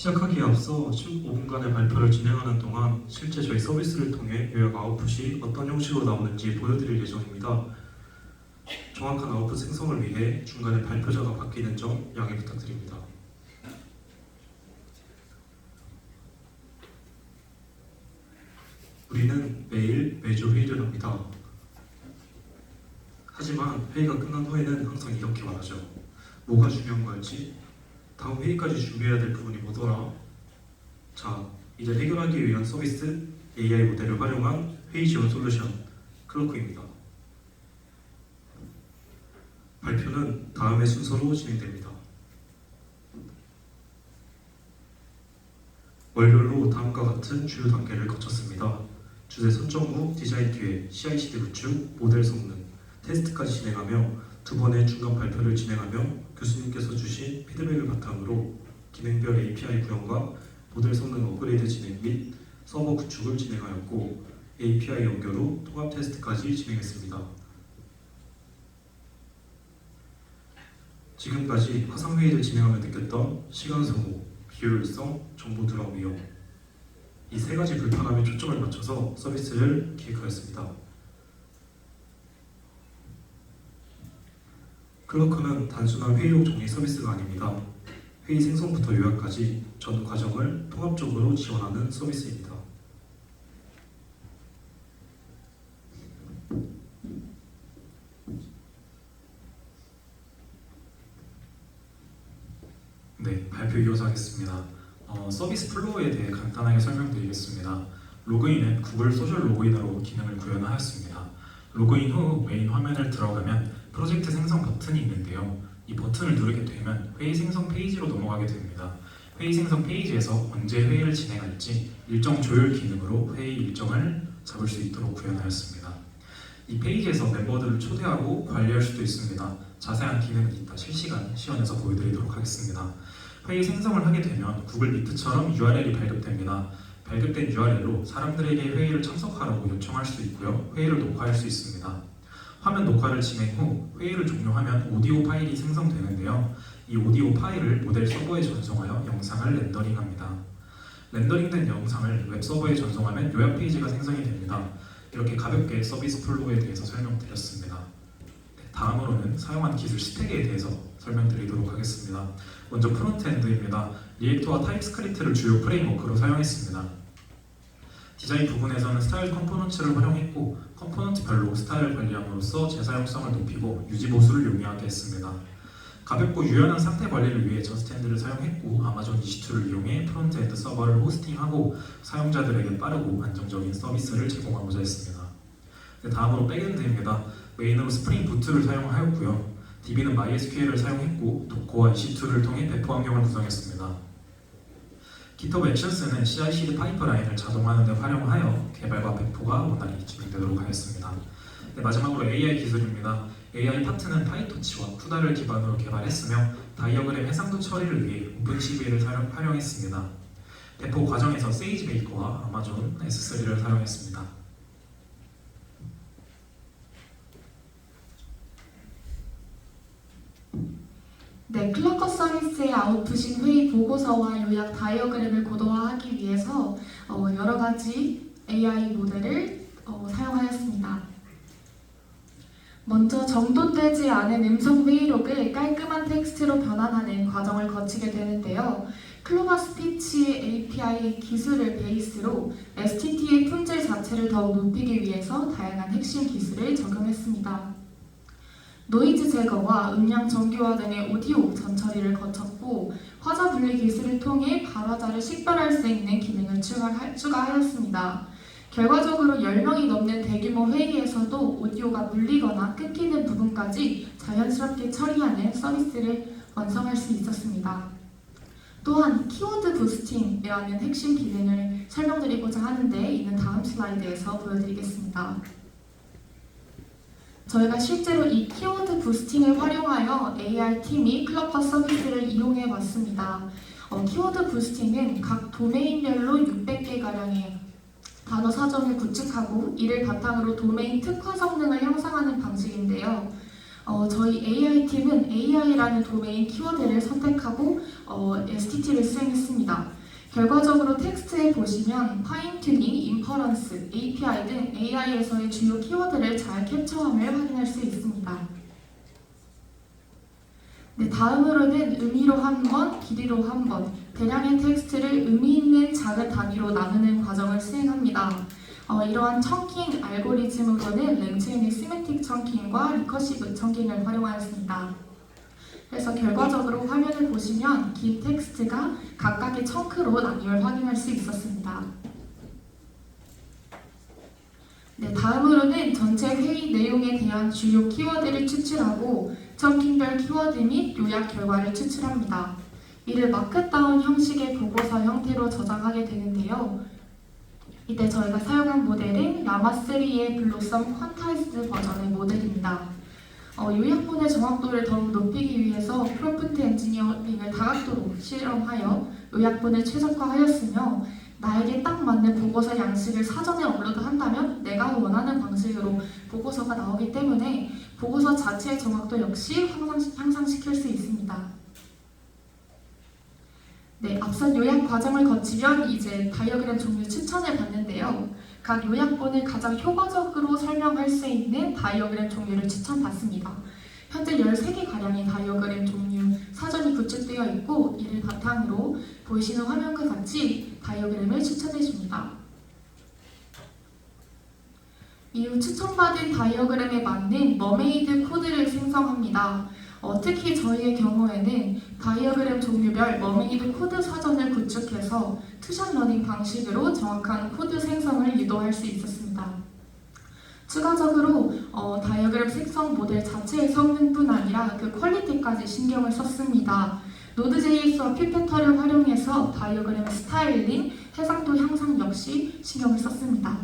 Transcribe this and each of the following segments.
시작하기에 앞서 15분간의 발표를 진행하는 동안 실제 저희 서비스를 통해 요약 아웃풋이 어떤 형식으로 나오는지 보여드릴 예정입니다. 정확한 아웃풋 생성을 위해 중간에 발표자가 바뀌는 점 양해 부탁드립니다. 우리는 매일 매주 회의를 합니다. 하지만 회의가 끝난 후에는 항상 이렇게 말하죠. 뭐가 중요한 거였지? 다음 회의까지 준비해야 될 부분이 뭐더라? 자, 이제 해결하기 위한 서비스 AI 모델을 활용한 회의 지원 솔루션 클로크입니다. 발표는 다음의 순서로 진행됩니다. 월별로 다음과 같은 주요 단계를 거쳤습니다. 주제 선정 후 디자인 뒤에 CI/CD 구축, 모델 성능, 테스트까지 진행하며 두 번의 중간 발표를 진행하며 교수님께서 주신 피드백을 바탕으로 기능별 API 구현과 모델 성능 업그레이드 진행 및 서버 구축을 진행하였고 API 연결 후 통합 테스트까지 진행했습니다. 지금까지 화상 회의를 진행하며 느꼈던 시간 소모, 비효율성, 정보 드럼 위험 이 세 가지 불편함에 초점을 맞춰서 서비스를 기획하였습니다. 클로크는 단순한 회의록 정리 서비스가 아닙니다. 회의 생성부터 요약까지 전 과정을 통합적으로 지원하는 서비스입니다. 네, 발표 이어서 하겠습니다. 어, 서비스 플로우에 대해 간단하게 설명드리겠습니다. 로그인은 구글 소셜 로그인으로 기능을 구현하였습니다. 로그인 후 메인 화면을 들어가면 프로젝트 생성 버튼이 있는데요. 이 버튼을 누르게 되면 회의 생성 페이지로 넘어가게 됩니다. 회의 생성 페이지에서 언제 회의를 진행할지 일정 조율 기능으로 회의 일정을 잡을 수 있도록 구현하였습니다. 이 페이지에서 멤버들을 초대하고 관리할 수도 있습니다. 자세한 기능은 이따 실시간 시연에서 보여드리도록 하겠습니다. 회의 생성을 하게 되면 구글 미트처럼 URL이 발급됩니다. 발급된 URL로 사람들에게 회의를 참석하라고 요청할 수 있고요. 회의를 녹화할 수 있습니다. 화면 녹화를 진행 후 회의를 종료하면 오디오 파일이 생성되는데요. 이 오디오 파일을 모델 서버에 전송하여 영상을 렌더링합니다. 렌더링된 영상을 웹 서버에 전송하면 요약 페이지가 생성이 됩니다. 이렇게 가볍게 서비스 플로우에 대해서 설명드렸습니다. 네, 다음으로는 사용한 기술 스택에 대해서 설명드리도록 하겠습니다. 먼저 프론트엔드입니다. 리액터와 타입스크립트를 주요 프레임워크로 사용했습니다. 디자인 부분에서는 스타일 컴포넌트를 활용했고 컴포넌트별로 스타일을 관리함으로써 재사용성을 높이고 유지 보수를 용이하게 했습니다. 가볍고 유연한 상태 관리를 위해 저스트엔드를 사용했고 아마존 EC2를 이용해 프론트엔드 서버를 호스팅하고 사용자들에게 빠르고 안정적인 서비스를 제공하고자 했습니다. 네, 다음으로 백엔드입니다. 메인으로 스프링 부트를 사용하였고요. DB는 MySQL을 사용했고 도커와 EC2를 통해 배포 환경을 구성했습니다. GitHub Actions는 CI/CD 파이프라인을 자동화하는 데 활용하여 개발과 배포가 원활히 진행되도록 하였습니다. 네, 마지막으로 AI 기술입니다. AI 파트는 파이토치와 쿠다를 기반으로 개발했으며 다이어그램 해상도 처리를 위해 오픈CV를 활용했습니다. 배포 과정에서 세이지 메이커와 아마존 S3를 사용했습니다. 네, 클러커 서비스의 아웃풋인 회의 보고서와 요약 다이어그램을 고도화하기 위해서 어, 여러 가지 AI 모델을 어, 사용하였습니다. 먼저 정돈되지 않은 음성 회의록을 깔끔한 텍스트로 변환하는 과정을 거치게 되는데요. 클로바 스피치 API 기술을 베이스로 STT의 품질 자체를 더욱 높이기 위해서 다양한 핵심 기술을 적용했습니다. 노이즈 제거와 음량 정교화 등의 오디오 전처리를 거쳤고 화자 분리 기술을 통해 발화자를 식별할 수 있는 기능을 추가하, 추가하였습니다. 결과적으로 10명이 넘는 대규모 회의에서도 오디오가 물리거나 끊기는 부분까지 자연스럽게 처리하는 서비스를 완성할 수 있었습니다. 또한 키워드 부스팅이라는 핵심 기능을 설명드리고자 하는데 이는 다음 슬라이드에서 보여드리겠습니다. 저희가 실제로 이 키워드 부스팅을 활용하여 AI 팀이 클럽화 서비스를 이용해 왔습니다. 어, 키워드 부스팅은 각 도메인별로 600개 가량의 단어 사전을 구축하고 이를 바탕으로 도메인 특화 성능을 형성하는 방식인데요. 어, 저희 AI 팀은 AI라는 도메인 키워드를 선택하고 어, STT를 수행했습니다. 결과적으로 텍스트에 보시면 파인튜닝, 인퍼런스, API 등 AI에서의 주요 키워드를 잘 캡처함을 확인할 수 있습니다. 네, 다음으로는 의미로 한 번, 길이로 한 번, 대량의 텍스트를 의미 있는 작은 단위로 나누는 과정을 수행합니다. 어, 이러한 청킹 알고리즘으로는 랭체인의 시메틱 청킹과 리커시브 청킹을 활용하였습니다. 그래서 결과적으로 화면을 보시면 긴 텍스트가 각각의 청크로 나뉘어 확인할 수 있었습니다. 네, 다음으로는 전체 회의 내용에 대한 주요 키워드를 추출하고 청킹별 키워드 및 요약 결과를 추출합니다. 이를 마크다운 형식의 보고서 형태로 저장하게 되는데요. 이때 저희가 사용한 모델은 라마3의 블로썸 퀀타이즈드 버전의 모델입니다. 어, 요약본의 정확도를 더욱 높이기 위해서 프롬프트 엔지니어링을 다각도로 실험하여 요약본을 최적화하였으며 나에게 딱 맞는 보고서 양식을 사전에 업로드한다면 내가 원하는 방식으로 보고서가 나오기 때문에 보고서 자체의 정확도 역시 향상, 향상시킬 수 있습니다. 네, 앞선 요약 과정을 거치면 이제 다이어그램 종류 추천을 받는데요. 각 요약본을 가장 효과적으로 설명할 수 있는 다이어그램 종류를 추천받습니다. 현재 13개 가량의 다이어그램 종류 사전이 구축되어 있고 이를 바탕으로 보이시는 화면과 같이 다이어그램을 추천해 줍니다. 이후 추천받은 다이어그램에 맞는 머메이드 코드를 생성합니다. 어, 특히 저희의 경우에는 다이어그램 종류별 머메이드 코드 사전을 구축해서 투샷 러닝 방식으로 정확한 코드 생성을 유도할 수 있었습니다. 추가적으로 어, 다이어그램 생성 모델 자체의 성능뿐 아니라 그 퀄리티까지 신경을 썼습니다. 노드.js와 피페터를 활용해서 다이어그램 스타일링, 해상도 향상 역시 신경을 썼습니다.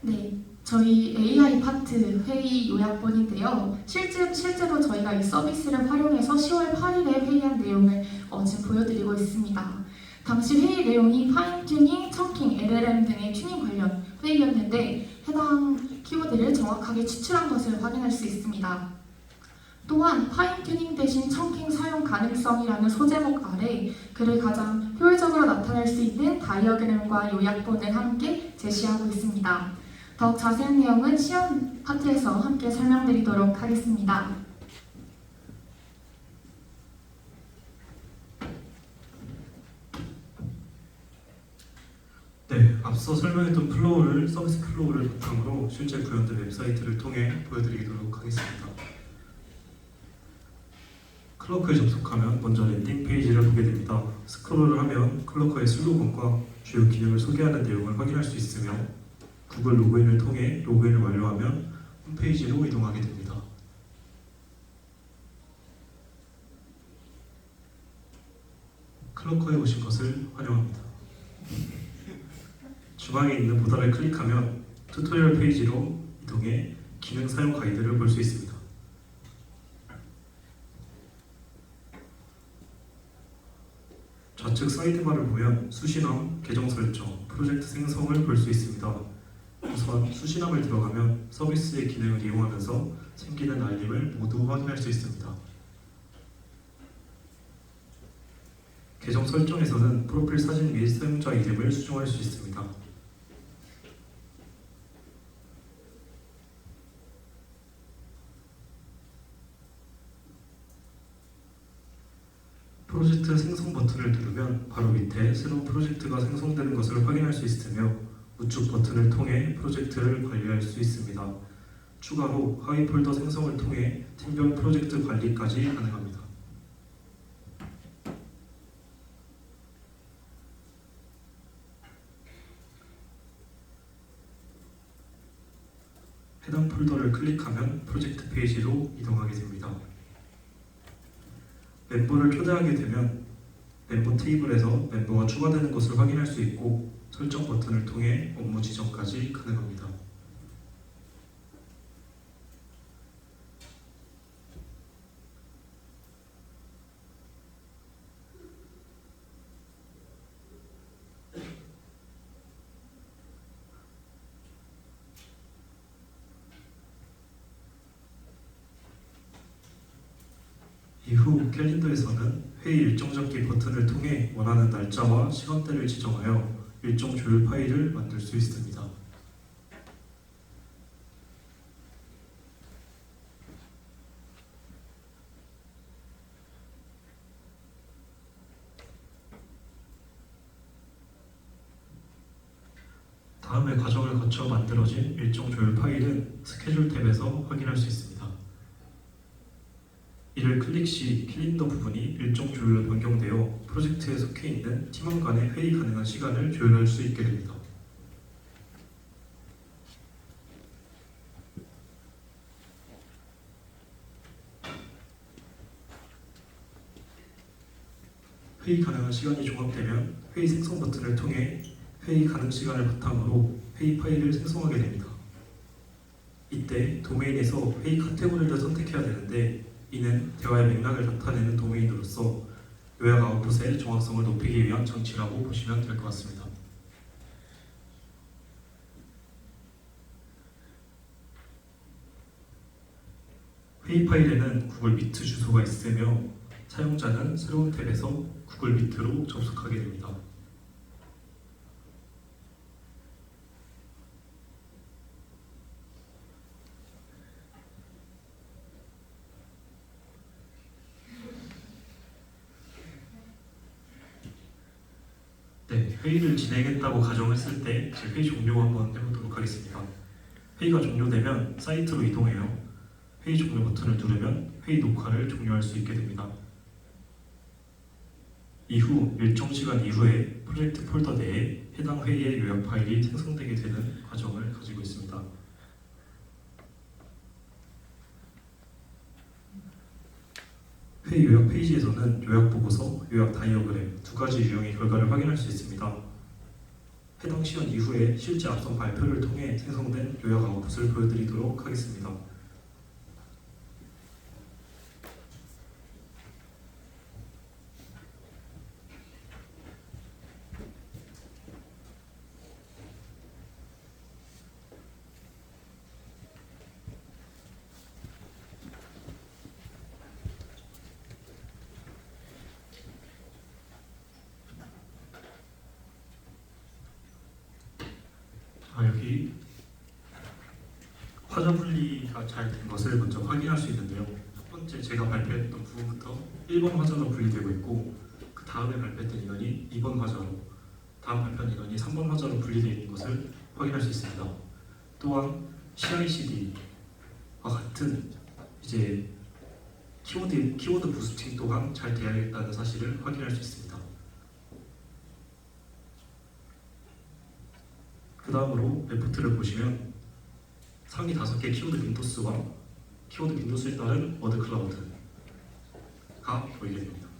네, 저희 AI 파트 회의 요약본인데요. 실제, 실제로 저희가 이 서비스를 활용해서 10월 8일에 회의한 내용을 어, 지금 보여드리고 있습니다. 당시 회의 내용이 파인튜닝, 청킹, LLM 등의 튜닝 관련 회의였는데 해당 키워드를 정확하게 추출한 것을 확인할 수 있습니다. 또한 파인튜닝 대신 청킹 사용 가능성이라는 소제목 아래 그를 가장 효율적으로 나타낼 수 있는 다이어그램과 요약본을 함께 제시하고 있습니다. 더욱 자세한 내용은 시연 파트에서 함께 설명드리도록 하겠습니다. 네, 앞서 설명했던 플로우를 서비스 플로우를 바탕으로 실제 구현된 웹사이트를 통해 보여드리도록 하겠습니다. 클러크에 접속하면 먼저 랜딩 페이지를 보게 됩니다. 스크롤을 하면 클러크의 슬로건과 주요 기능을 소개하는 내용을 확인할 수 있으며 구글 로그인을 통해 로그인을 완료하면 홈페이지로 이동하게 됩니다. 클러커에 오신 것을 환영합니다. 중앙에 있는 보다를 클릭하면 튜토리얼 페이지로 이동해 기능 사용 가이드를 볼 수 있습니다. 좌측 사이드바를 보면 수신함, 계정 설정, 프로젝트 생성을 볼 수 있습니다. 우선 수신함을 들어가면 서비스의 기능을 이용하면서 생기는 알림을 모두 확인할 수 있습니다. 계정 설정에서는 프로필 사진 및 사용자 이름을 수정할 수 있습니다. 프로젝트 생성 버튼을 누르면 바로 밑에 새로운 프로젝트가 생성되는 것을 확인할 수 있으며 우측 버튼을 통해 프로젝트를 관리할 수 있습니다. 추가로 하위 폴더 생성을 통해 팀별 프로젝트 관리까지 가능합니다. 해당 폴더를 클릭하면 프로젝트 페이지로 이동하게 됩니다. 멤버를 초대하게 되면 멤버 테이블에서 멤버가 추가되는 것을 확인할 수 있고 설정 버튼을 통해 업무 지정까지 가능합니다. 이후 캘린더에서는 회의 일정 잡기 버튼을 통해 원하는 날짜와 시간대를 지정하여 일정 조율 파일을 만들 수 있습니다. 다음의 과정을 거쳐 만들어진 일정 조율 파일은 스케줄 탭에서 확인할 수 있습니다. 이를 클릭 시 캘린더 부분이 일정 조율로 변경되어 프로젝트에 속해 있는 팀원 간의 회의 가능한 시간을 조율할 수 있게 됩니다. 회의 가능한 시간이 종합되면 회의 생성 버튼을 통해 회의 가능 시간을 바탕으로 회의 파일을 생성하게 됩니다. 이때 도메인에서 회의 카테고리를 선택해야 되는데 이는 대화의 맥락을 나타내는 도메인으로서 요약 아웃풋의 정확성을 높이기 위한 장치라고 보시면 될 것 같습니다. 회의 파일에는 구글 미트 주소가 있으며 사용자는 새로운 탭에서 구글 미트로 접속하게 됩니다. 네, 회의를 진행했다고 가정했을 때 이제 회의 종료 한번 해보도록 하겠습니다. 회의가 종료되면 사이트로 이동해요. 회의 종료 버튼을 누르면 회의 녹화를 종료할 수 있게 됩니다. 이후 일정 시간 이후에 프로젝트 폴더 내에 해당 회의의 요약 파일이 생성되게 되는 과정을 가지고 있습니다. 회의 요약 페이지에서는 요약 보고서, 요약 다이어그램 두 가지 유형의 결과를 확인할 수 있습니다. 해당 시간 이후에 실제 앞선 발표를 통해 생성된 요약 아웃풋을 보여드리도록 하겠습니다. 아, 여기 화자 분리가 잘 된 것을 먼저 확인할 수 있는데요. 첫 번째 제가 발표했던 부분부터 1번 화자로 분리되고 있고 그 다음에 발표했던 인원이 2번 화자로 다음 발표한 인원이 3번 화자로 분리되어 있는 것을 확인할 수 있습니다. 또한 CI/CD와 같은 이제 키워드 키워드 부스팅 또한 잘 되어 있다는 사실을 확인할 수 있습니다. 그 다음으로 레포트를 보시면 상위 다섯 개 키워드 윈도스와 키워드 윈도스에 따른 워드 클라우드가 보이게 됩니다.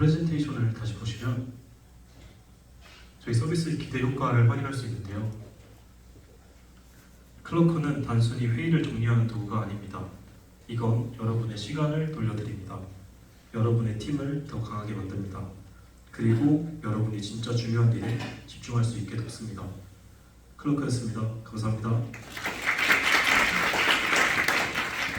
프레젠테이션을 다시 보시면 저희 서비스의 기대 효과를 확인할 수 있는데요. 클로커는 단순히 회의를 정리하는 도구가 아닙니다. 이건 여러분의 시간을 돌려드립니다. 여러분의 팀을 더 강하게 만듭니다. 그리고 여러분이 진짜 중요한 일에 집중할 수 있게 돕습니다. 클로커였습니다. 감사합니다.